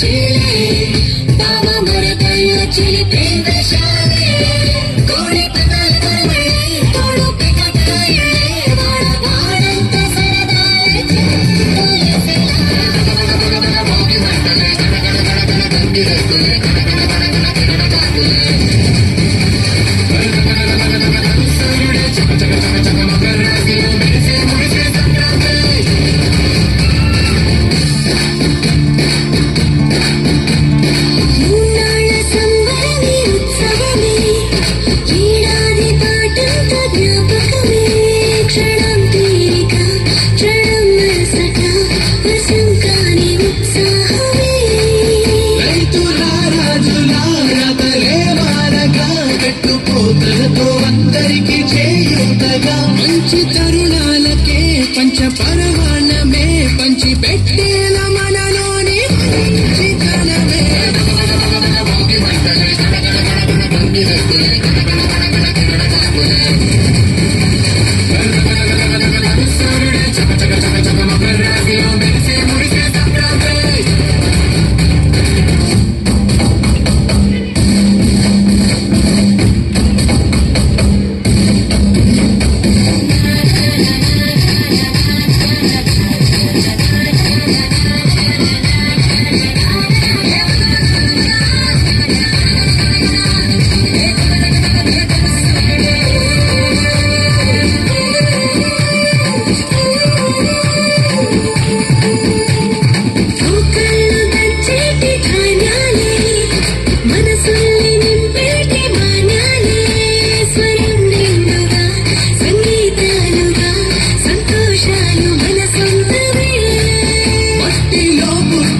Yeah. అందరికీ చేయుతగా మంచి తరుణాలకే పంచ పరమాణమే పంచి పెట్టేల మనలోని మంచి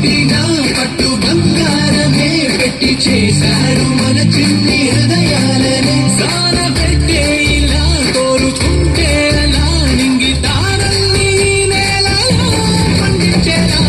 నిండినా పట్టు బంగారమే పెట్టి చేశారు మన చిన్ని హృదయాలనే. సాన పెట్టే ఇలా కోరుకుంటే అలా నింగి తారల్ని నేలలో పండించేలా.